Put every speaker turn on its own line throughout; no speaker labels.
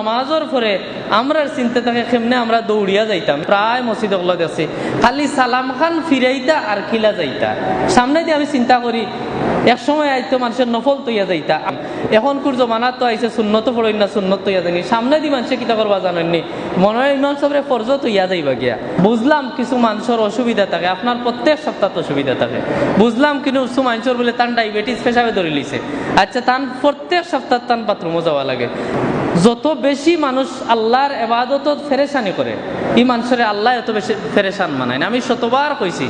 নামাজের পরে আমরার চিন্তা থাকে, কেমনে আমরা দৌড়িয়া যাইতাম? প্রায় মসজিদ ওগুলো দেখছি খালি সালাম খান ফিরাইতা আর খিলা যাইতা। সামনে দিয়ে আমি চিন্তা করি এক সময় আইতো মানুষের নফল তৈয়া যাইতা। এখন কুর জমানাত তো আইসে সুন্নত পড়ই না, সুন্নত তৈয়া যায়নি সামনে দিয়ে মানুষে কিতা করবা জানেননি? মনে হয় ইমান সবরে ফরজ তৈয়া যাইবা গিয়া। বুঝলাম কিছু মানুষের অসুবিধা থাকে, আপনার প্রত্যেক সপ্তাহ অসুবিধা থাকে। বুঝলাম কিন্তু মানুষের বলে তান ডায়াবেটিস পেশাবে ধরে লিছে আচ্ছা তান প্রত্যেক সপ্তাহ তান বাথরুমও যাওয়া লাগে। যত বেশি মানুষ আল্লাহর এবাদত ফেরেশানি করে এই মানুষের আল্লাহ এত বেশি ফেরেশান মানায় না। আমি শতবার কইছি,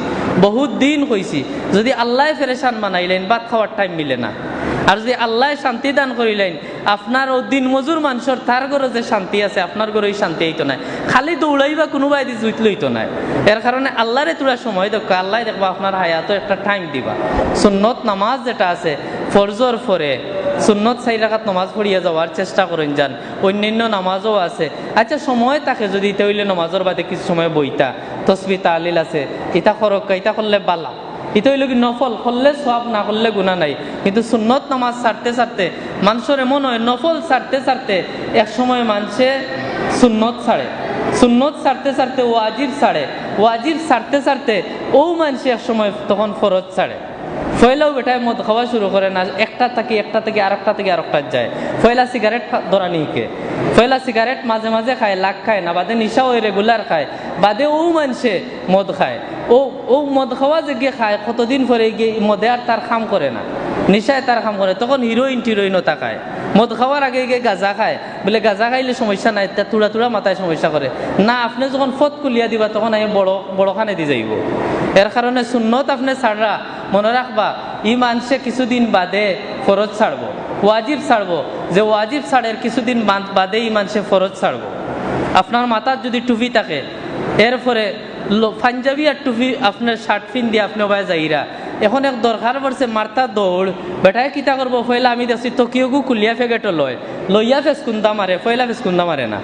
বহুত দিন কইছি, যদি আল্লাহ ফেরেশান মানাইলেন ভাত খাওয়ার টাইম মিলে না। আর যদি আল্লাহ শান্তি দান করিলেন, আপনার দিন মজুর মানুষের, তার ঘরে যে শান্তি আছে, আপনার ঘরে শান্তি হইতো নাই খালি দৌড়াইবা কোনোবাই দি জুইত লইতো নাই এর কারণে আল্লাহরে তোরা সময় দেখো আল্লাহ দেখবা আপনার হায়াত একটা টাইম দিবা। সুন্নত নামাজ যেটা আছে, ফরজর ফরে সুন্নত চাই নামাজ পড়িয়া যাওয়ার চেষ্টা করেন যান অন্যান্য নামাজও আছে। আচ্ছা সময় থাকে যদি হইলে নামাজের বাদে কিছু সময় বইতা তসবি তালিল আছে। ইতা খরক্কা ইতা করলে বালা। ইতা হইল কি নফল? করলে সব না করলে গুণা নাই। কিন্তু সুন্নত নামাজ ছাড়তে ছাড়তে মানুষের এমন হয়, নফল ছাড়তে ছাড়তে, এক সময় মানুষে সুন্নত ছাড়ে। সুন্নত ছাড়তে ছাড়তে ওয়াজিব ছাড়ে। ওয়াজিব ছাড়তে ছাড়তে ও মানুষে এক সময় তখন ফরজ ছাড়ে। ফয়লাও বেটায় মদ খাওয়া শুরু করে না, একটা থেকে একটা থেকে আর একটা থেকে আর একটা যায়। ফয়লা সিগারেট ধরা নিকে ফয়লা সিগারেট মাঝে মাঝে খায় লাখ খায় না, বাদে নিশা ওই রেগুলার খায়, বাদে ও মানুষে মদ খায়। ও ও মদ খাওয়া যে গিয়ে খায়, কতদিন পরে গিয়ে মদে আর তার খাম করে না। নিশায় তার কাম করে তখন হিরোইন টিরোইনও তাকায়। মদ খাওয়ার আগে গিয়ে গাঁজা খায়। বলে গাঁজা খাইলে সমস্যা নাই, তা তুড়া তুড়া মাথায় সমস্যা করে না, আপনি যখন ফত কুলিয়া দিবা, তখন আমি বড় বড়খানে দি যাইব। এর কারণে সুন্নত আপনি ছাড়রা মনে রাখবা ই মানুষে কিছুদিন বাদে ফরজ ছাড়বো ওয়াজিব ছাড়বো যে ওয়াজিব ছাড়ের কিছুদিন বাদ- ই মানুষে ফরজ ছাড়বো আপনার মাথার যদি টুপি থাকে এরপরে পাঞ্জাবি আর টুপি আপনার শার্ট ফিন দিয়ে আপনি ওবায় যাইরা এখন এক দরকার পড়ছে, মার্তা দৌড়। বেটায় কিতা করব ফয়লা আমি দেখছি তো তকিয়গু কুলিয়া ফেগেটো লয়। লইয়া ফেসকুন্দা মারে ফয়লা ফেসকুন্দা মারে না।